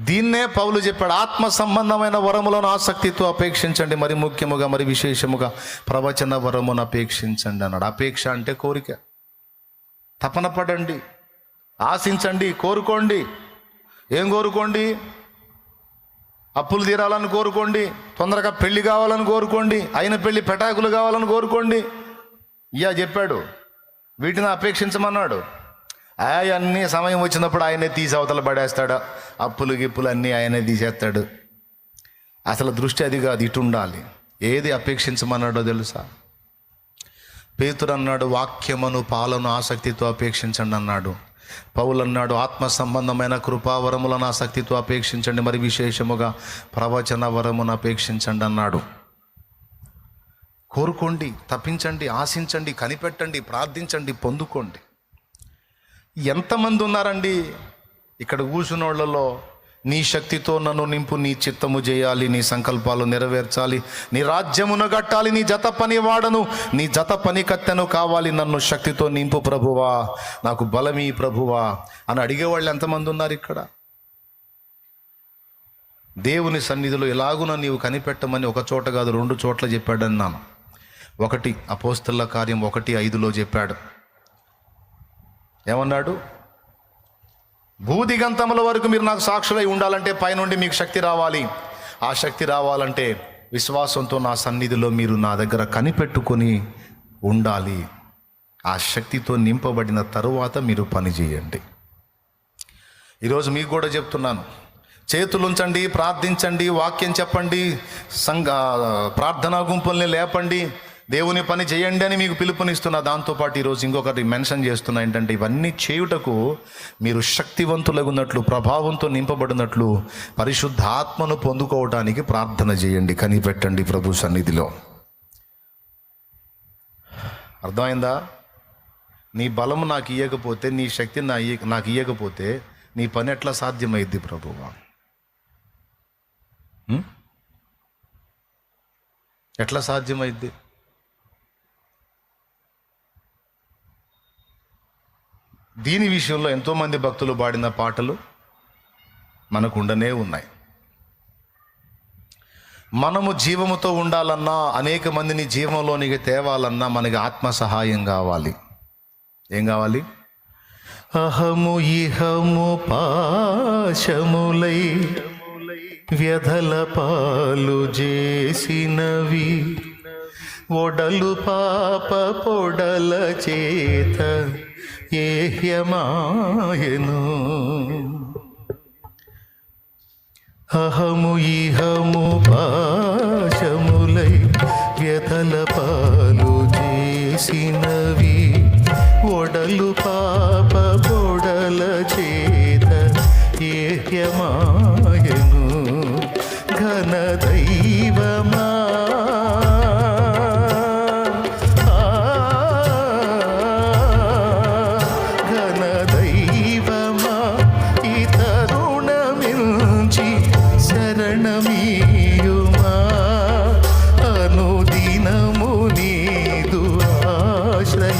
దీన్నే పౌలు చెప్పాడు ఆత్మ సంబంధమైన వరములను ఆసక్తితో అపేక్షించండి మరి ముఖ్యముగా మరి విశేషముగా ప్రవచన వరమును అపేక్షించండి అన్నాడు. అపేక్ష అంటే కోరిక. తపన పడండి ఆశించండి కోరుకోండి. ఏం కోరుకోండి? అప్పులు తీరాలని కోరుకోండి తొందరగా పెళ్ళి కావాలని కోరుకోండి అయిన పెళ్ళి పెటాకులు కావాలని కోరుకోండి. ఇయ్యా చెప్పాడు వీటిని అపేక్షించమన్నాడు. అన్నీ సమయం వచ్చినప్పుడు ఆయనే తీసి అవతల పడేస్తాడు. అప్పులు గిప్పులు అన్నీ ఆయనే తీసేస్తాడు. అసలు దృష్టి అది కాదు ఇటు ఉండాలి. ఏది అపేక్షించమన్నాడో తెలుసా? పేతుడు అన్నాడు వాక్యమును పాలను ఆసక్తితో అపేక్షించండి అన్నాడు. పౌలు అన్నాడు ఆత్మ సంబంధమైన కృపావరములను ఆసక్తితో అపేక్షించండి. మరి విశేషముగా ప్రవచన వరమును అపేక్షించండి అన్నాడు. కోరుకోండి తప్పించండి ఆశించండి కనిపెట్టండి ప్రార్థించండి పొందుకోండి. ఎంతమంది ఉన్నారండి ఇక్కడ కూర్చున్నోళ్ళలో నీ శక్తితో నన్ను నింపు నీ చిత్తము చేయాలి నీ సంకల్పాలు నెరవేర్చాలి నీ రాజ్యమును కట్టాలి నీ జత పని వాడను నీ జత పని కత్తెను కావాలి నన్ను శక్తితో నింపు ప్రభువా నాకు బలమీ ప్రభువా అని అడిగేవాళ్ళు ఎంతమంది ఉన్నారు ఇక్కడ? దేవుని సన్నిధిలో ఎలాగున నీవు కనిపెట్టమని ఒక చోట కాదు రెండు చోట్ల చెప్పాడన్నాను. ఒకటి అపోస్తల కార్యం ఒకటి ఐదులో చెప్పాడు. ఏమన్నాడు? భూదిగంతముల వరకు మీరు నాకు సాక్షులై ఉండాలంటే పైనుండి మీకు శక్తి రావాలి. ఆ శక్తి రావాలంటే విశ్వాసంతో నా సన్నిధిలో మీరు నా దగ్గర కనిపెట్టుకొని ఉండాలి. ఆ శక్తితో నింపబడిన తరువాత మీరు పని చేయండి. ఈరోజు మీకు కూడా చెప్తున్నాను. చేతులుంచండి ప్రార్థించండి వాక్యం చెప్పండి సంఘ ప్రార్థనా గుంపుల్ని లేపండి దేవుని పని చేయండి అని మీకు పిలుపునిస్తున్న దాంతోపాటు ఈరోజు ఇంకొకటి మెన్షన్ చేస్తున్నా ఏంటంటే ఇవన్నీ చేయుటకు మీరు శక్తివంతులగున్నట్లు ప్రభావంతో నింపబడినట్లు పరిశుద్ధాత్మను పొందుకోవటానికి ప్రార్థన చేయండి. కనిపెట్టండి ప్రభు సన్నిధిలో. అర్థమైందా? నీ బలము నాకు ఇయ్యకపోతే నీ శక్తి నా నాకు ఇయ్యకపోతే నీ పని ఎట్లా సాధ్యమైద్ది ప్రభువా? ఎట్లా సాధ్యమైద్ది? దీని విషయంలో ఎంతోమంది భక్తులు పాడిన పాటలు మనకు ఉండనే ఉన్నాయి. మనము జీవముతో ఉండాలన్నా అనేక మందిని జీవంలోనికి తేవాలన్నా మనకి ఆత్మ సహాయం కావాలి. ఏం కావాలి? అహము ఇహము పాశములై వ్యధల పాలు చేసినవి. ఒడలు పాప పొడల చేత ఏహ్యమాయను. అహము ఇహము పాశములై వ్యతల పాలు చేసినవి ఒడలు పాప బొడల చేత ఏహ్యమాయను. ఘన దైవమా